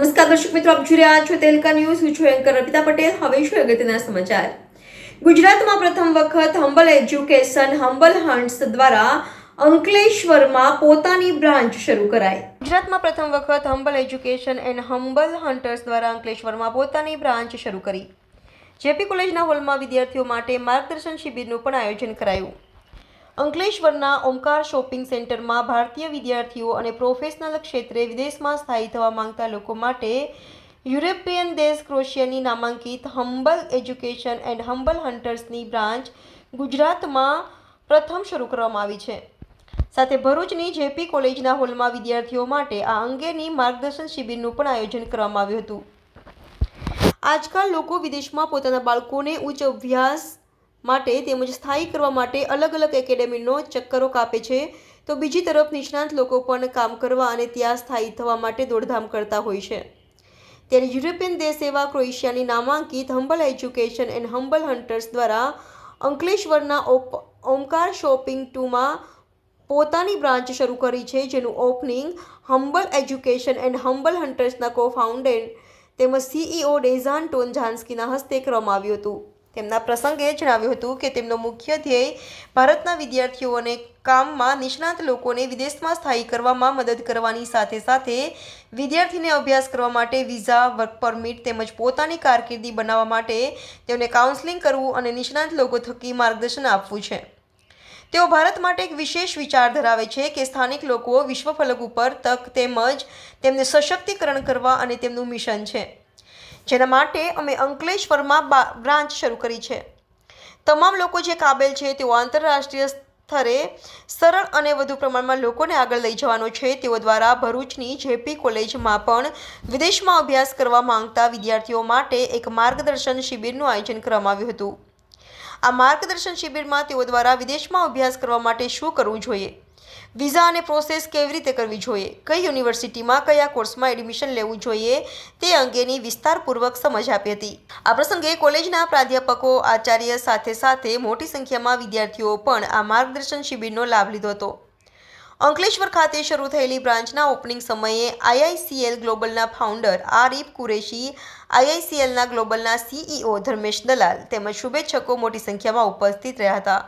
દર્શક મિત્રો, આપ જોઈ રહ્યા છો તેલકા ન્યૂઝ. હું છું એન્કર અર્પિતા પટેલ. હવે શું અગત્યના સમાચાર? ગુજરાતમાં પ્રથમ વખત હંબલ એજ્યુકેશન, હંબલ હન્ટ્સ દ્વારા અંકલેશ્વરમાં પોતાની બ્રાન્ચ શરૂ કરાઈ. ગુજરાતમાં પ્રથમ વખત Humble Education and Humble Hunters દ્વારા અંકલેશ્વરમાં પોતાની બ્રાન્ચ શરૂ કરી. જેપી કોલેજના હોલમાં વિદ્યાર્થીઓ માટે માર્ગદર્શન શિબિરનું પણ આયોજન કરાયું. અંકલેશ્વરના ઓમકાર શોપિંગ સેન્ટરમાં ભારતીય વિદ્યાર્થીઓ અને પ્રોફેશનલ ક્ષેત્રે વિદેશમાં સ્થાયી થવા માંગતા લોકો માટે યુરોપિયન દેશ ક્રોશિયાની નામાંકિત હંબલ એજ્યુકેશન એન્ડ હમ્બલ હન્ટર્સની બ્રાન્ચ ગુજરાતમાં પ્રથમ શરૂ કરવામાં આવી છે. સાથે ભરૂચની જેપી કોલેજના હોલમાં વિદ્યાર્થીઓ માટે આ અંગેની માર્ગદર્શન શિબિરનું પણ આયોજન કરવામાં આવ્યું હતું. આજકાલ લોકો વિદેશમાં પોતાના બાળકોને ઉચ્ચ અભ્યાસ માટે તેમજ સ્થાયી કરવા માટે અલગ અલગ એકેડેમીનો ચક્કરો કાપે છે. તો બીજી તરફ નિષ્ણાંત લોકો પણ કામ કરવા અને ત્યાં સ્થાયી થવા માટે દોડધામ કરતા હોય છે. ત્યારે યુરોપિયન દેશ એવા ક્રોએશિયાની નામાંકિત Humble Education and Humble Hunters દ્વારા અંકલેશ્વરના ઓપ, ઓમકાર શોપિંગ ટુમાં પોતાની બ્રાન્ચ શરૂ કરી છે, જેનું opening humble education and humble હન્ટર્સના co founder તેમજ સીઈઓ ડેઝાન ટોન ઝાન્સ્કીના હસ્તે કરવામાં આવ્યું હતું. તેમના પ્રસંગે જણાવ્યું હતું કે તેમનો મુખ્ય ધ્યેય ભારતના વિદ્યાર્થીઓને કામમાં નિષ્ણાત લોકોને વિદેશમાં સ્થાયી કરવામાં મદદ કરવાની સાથે સાથે વિદ્યાર્થીને અભ્યાસ કરવા માટે વિઝા, વર્ક પરમિટ તેમજ પોતાની કારકિર્દી બનાવવા માટે તેમને કાઉન્સેલિંગ કરવું અને નિષ્ણાત લોકો થકી માર્ગદર્શન આપવું છે. તેઓ ભારત માટે એક વિશેષ વિચાર ધરાવે છે કે સ્થાનિક લોકો વિશ્વફલક ઉપર તક તેમજ તેમને સશક્તિકરણ કરવા અને તેમનું મિશન છે. જેના માટે અમે અંકલેશ્વરમાં બ્રાન્ચ શરૂ કરી છે. તમામ લોકો જે કાબેલ છે તેઓ આંતરરાષ્ટ્રીય સ્તરે સરળ અને વધુ પ્રમાણમાં લોકોને આગળ લઈ જવાનો છે. તેઓ દ્વારા ભરૂચની જેપી કોલેજમાં પણ વિદેશમાં અભ્યાસ કરવા માંગતા વિદ્યાર્થીઓ માટે એક માર્ગદર્શન શિબિરનું આયોજન કરવામાં આવ્યું હતું. આ માર્ગદર્શન શિબિરમાં તેઓ દ્વારા વિદેશમાં અભ્યાસ કરવા માટે શું કરવું જોઈએ? વિઝા અને પ્રોસેસ કેવી રીતે કરવી જોઈએ? કઈ યુનિવર્સિટીમાં કયા કોર્સમાં એડમિશન લેવું જોઈએ? તે અંગેની વિસ્તારપૂર્વક સમજ આપી હતી. આ પ્રસંગે કોલેજના પ્રાધ્યાપકો, આચાર્ય સાથે સાથે મોટી સંખ્યામાં વિદ્યાર્થીઓ પણ આ માર્ગદર્શન શિબિરનો લાભ લીધો હતો. અંકલેશ્વર ખાતે શરૂ થયેલી બ્રાન્ચના ઓપનિંગ સમયે આઈઆઈસીએલ ગ્લોબલના ફાઉન્ડર આરીફ કુરેશી, આઈઆઈસીએલના ગ્લોબલના સીઈઓ ધર્મેશ દલાલ તેમજ શુભેચ્છકો મોટી સંખ્યામાં ઉપસ્થિત રહ્યા હતા.